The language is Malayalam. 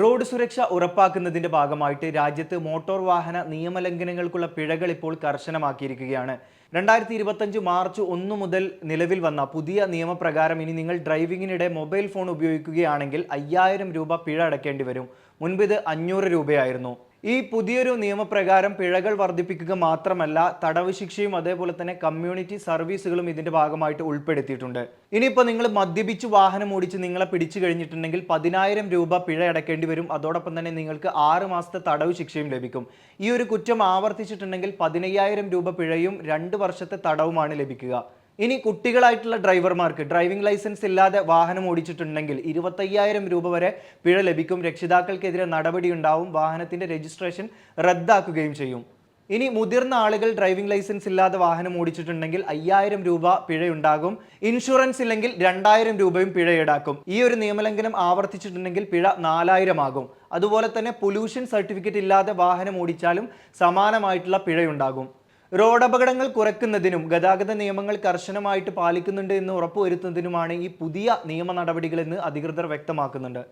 റോഡ് സുരക്ഷ ഉറപ്പാക്കുന്നതിന്റെ ഭാഗമായിട്ട് രാജ്യത്ത് മോട്ടോർ വാഹന നിയമലംഘനങ്ങൾക്കുള്ള പിഴകൾ ഇപ്പോൾ കർശനമാക്കിയിരിക്കുകയാണ്. രണ്ടായിരത്തി ഇരുപത്തഞ്ച് മാർച്ച് ഒന്ന് മുതൽ നിലവിൽ വന്ന പുതിയ നിയമപ്രകാരം ഇനി നിങ്ങൾ ഡ്രൈവിംഗിനിടെ മൊബൈൽ ഫോൺ ഉപയോഗിക്കുകയാണെങ്കിൽ അയ്യായിരം രൂപ പിഴ അടയ്ക്കേണ്ടി വരും. മുൻപ് ഇത് അഞ്ഞൂറ് രൂപയായിരുന്നു. ഈ പുതിയൊരു നിയമപ്രകാരം പിഴകൾ വർദ്ധിപ്പിക്കുക മാത്രമല്ല തടവ് ശിക്ഷയും അതേപോലെ തന്നെ കമ്മ്യൂണിറ്റി സർവീസുകളും ഇതിന്റെ ഭാഗമായിട്ട് ഉൾപ്പെടുത്തിയിട്ടുണ്ട്. ഇനിയിപ്പോൾ നിങ്ങൾ മദ്യപിച്ച് വാഹനം ഓടിച്ച് നിങ്ങളെ പിടിച്ചു കഴിഞ്ഞിട്ടുണ്ടെങ്കിൽ പതിനായിരം രൂപ പിഴ അടക്കേണ്ടി വരും. അതോടൊപ്പം തന്നെ നിങ്ങൾക്ക് ആറ് മാസത്തെ തടവ് ശിക്ഷയും ലഭിക്കും. ഈ ഒരു കുറ്റം ആവർത്തിച്ചിട്ടുണ്ടെങ്കിൽ പതിനയ്യായിരം രൂപ പിഴയും രണ്ട് വർഷത്തെ തടവുമാണ് ലഭിക്കുക. ഇനി കുട്ടികളായിട്ടുള്ള ഡ്രൈവർമാർക്ക് ഡ്രൈവിംഗ് ലൈസൻസ് ഇല്ലാതെ വാഹനം ഓടിച്ചിട്ടുണ്ടെങ്കിൽ ഇരുപത്തയ്യായിരം രൂപ വരെ പിഴ ലഭിക്കും. രക്ഷിതാക്കൾക്കെതിരെ നടപടിയുണ്ടാവും വാഹനത്തിന്റെ രജിസ്ട്രേഷൻ റദ്ദാക്കുകയും ചെയ്യും. ഇനി മുതിർന്ന ആളുകൾ ഡ്രൈവിംഗ് ലൈസൻസ് ഇല്ലാതെ വാഹനം ഓടിച്ചിട്ടുണ്ടെങ്കിൽ അയ്യായിരം രൂപ പിഴയുണ്ടാകും. ഇൻഷുറൻസ് ഇല്ലെങ്കിൽ രണ്ടായിരം രൂപയും പിഴ ഈടാക്കും. ഈ ഒരു നിയമലംഘനം ആവർത്തിച്ചിട്ടുണ്ടെങ്കിൽ പിഴ നാലായിരം ആകും അതുപോലെ തന്നെ പൊല്യൂഷൻ സർട്ടിഫിക്കറ്റ് ഇല്ലാതെ വാഹനം ഓടിച്ചാലും സമാനമായിട്ടുള്ള പിഴയുണ്ടാകും. റോഡ് അപകടങ്ങൾ കുറയ്ക്കുന്നതിനും ഗതാഗത നിയമങ്ങൾ കർശനമായിട്ട് പാലിക്കുന്നുണ്ട് എന്ന് ഉറപ്പുവരുത്തുന്നതിനുമാണ് ഈ പുതിയ നിയമ നടപടികളെന്ന് അധികൃതർ വ്യക്തമാക്കുന്നുണ്ട്.